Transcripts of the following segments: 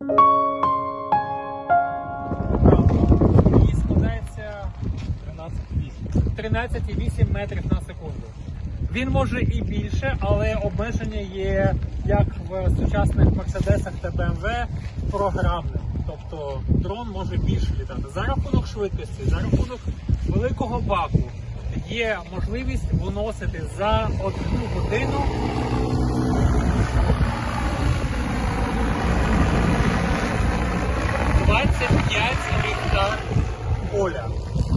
Її складається 13,8 метрів на секунду. Він може і більше, але обмеження є як в сучасних Мерседесах та BMW програмним. Тобто дрон може більше літати. За рахунок швидкості, за рахунок великого баку є можливість виносити за одну годину 25 гектар поля.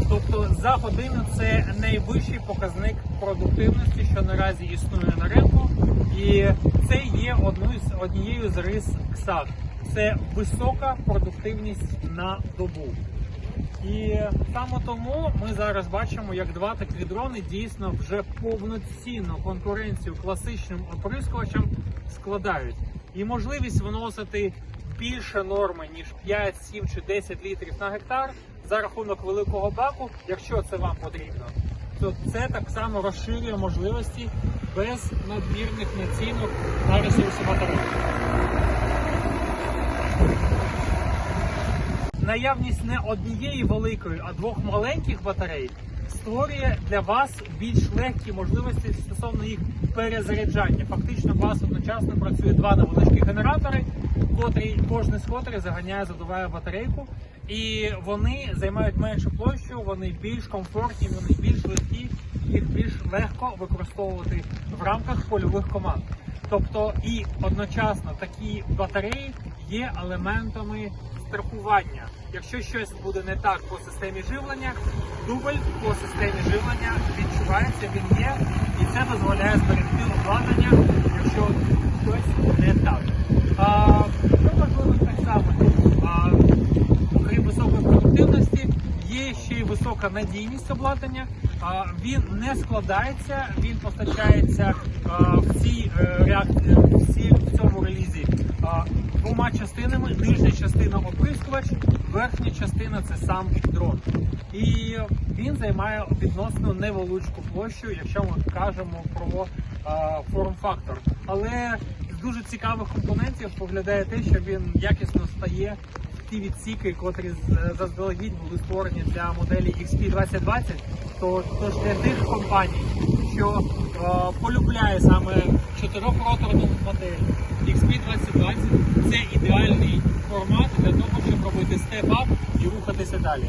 Тобто за годину це найвищий показник продуктивності, що наразі існує на ринку, і це є однією з рис КСАК. Це висока продуктивність на добу. І саме тому ми зараз бачимо, як два такі дрони дійсно вже повноцінну конкуренцію класичним оприскувачам складають. І можливість виносити більше норми, ніж 5, 7 чи 10 літрів на гектар за рахунок великого баку, якщо це вам потрібно, то це так само розширює можливості без надмірних націнок на ресурси батареї. Наявність не однієї великої, а двох маленьких батарей створює для вас більш легкі можливості стосовно їх перезаряджання. Фактично, у вас одночасно працює два невеличкі генератори, котрі кожен з котрих заганяє, задуває батарейку, і вони займають меншу площу, вони більш комфортні, вони більш легкі, їх більш легко використовувати в рамках польових команд. Тобто і одночасно такі батареї є елементами страхування. Якщо щось буде не так по системі живлення, дубль по системі живлення відчувається, він є, і це дозволяє зберегти обладнання, якщо щось не так. А, що важливо так само, а, окрім високої продуктивності, є ще й висока надійність обладнання. А, Він не складається, він постачається а, в цій е, реакції, в цьому релізі а, двома частинами. Нижня частина оприскувач, верхня частина це сам дрон. І він займає відносно невеличку площу, якщо ми кажемо про форм-фактор. Але з дуже цікавих компонентів виглядає те, що він якісно стає в ті відсіки, котрі заздалегідь були створені для моделі XP 2020. То тож для тих компаній, що полюбляє саме чотирьохроторну модель XP 2020, це ідеальний формат для того, щоб робити степ-ап і рухатися далі.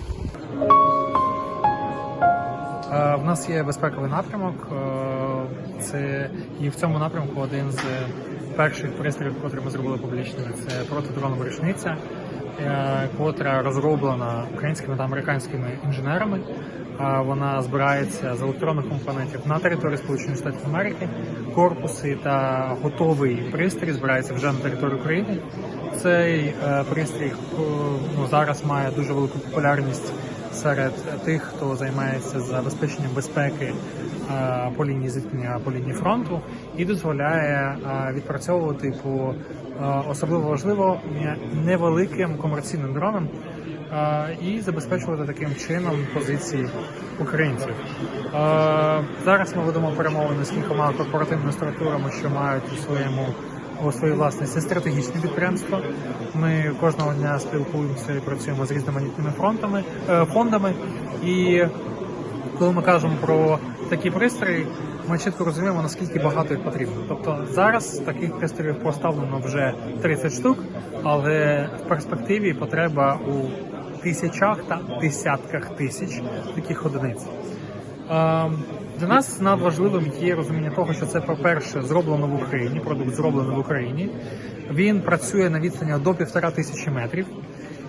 Е, В нас є безпековий напрямок. е, Це і в цьому напрямку один з перших пристроїв, котрі ми зробили публічними, це протидронова рушниця, е, котра розроблена українськими та американськими інженерами. Вона збирається з електронних компонентів на території Сполучених Штатів Америки. Корпуси та готовий пристрій збирається вже на території України. Цей е, пристрій е, ну, зараз має дуже велику популярність серед тих, хто займається забезпеченням безпеки е, по лінії зіткнення по лінії фронту, і дозволяє е, відпрацьовувати по е, особливо важливо невеликим комерційним дронам і забезпечувати таким чином позиції українців. Зараз ми ведемо перемовини з кількома корпоративними структурами, що мають у своєму у своїй власності стратегічні підприємства. Ми кожного дня спілкуємося і працюємо з різноманітними фронтами е, фондами. І коли ми кажемо про такі пристрої, ми чітко розуміємо, наскільки багато їх потрібно. Тобто зараз таких пристроїв поставлено вже 30 штук, але в перспективі потреба у тисячах та десятках тисяч таких одиниць. Для нас надважливим є розуміння того, що це, по-перше, зроблено в Україні, продукт зроблений в Україні. Він працює на відстані до півтора тисячі метрів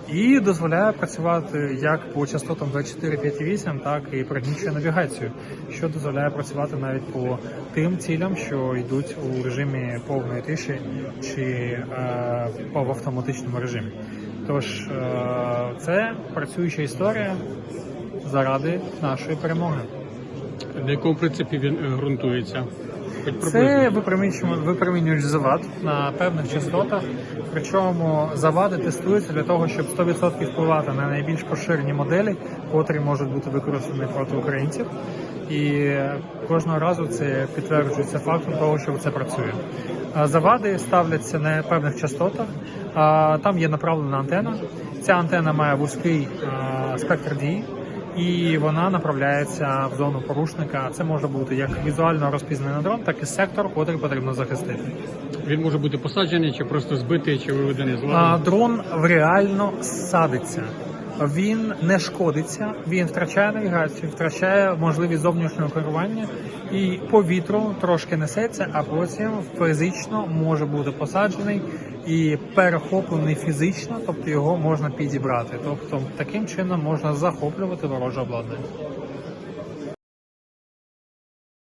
і дозволяє працювати як по частотам 24,5,8, так і пригнічує навігацію, що дозволяє працювати навіть по тим цілям, що йдуть у режимі повної тиші чи е, в автоматичному режимі. Тож е, це працююча історія заради нашої перемоги. На якому принципі він е, ґрунтується? Це випромінювач завад на певних частотах. Причому завади тестуються для того, щоб 100% впливати на найбільш поширені моделі, котрі можуть бути використані проти українців. І кожного разу це підтверджується фактом того, що це працює. Завади ставляться на певних частотах. Там є направлена антена. Ця антена має вузький спектр дії і вона направляється в зону порушника. Це може бути як візуально розпізнаний дрон, так і сектор, котрий потрібно захистити. Він може бути посаджений, чи просто збитий, чи виведений з ладу. дрон реально садиться. Він не шкодиться, він втрачає навігацію, втрачає можливість зовнішнього керування і по вітру трошки несеться, а потім фізично може бути посаджений і перехоплений фізично, тобто його можна підібрати. Тобто таким чином можна захоплювати вороже обладнання.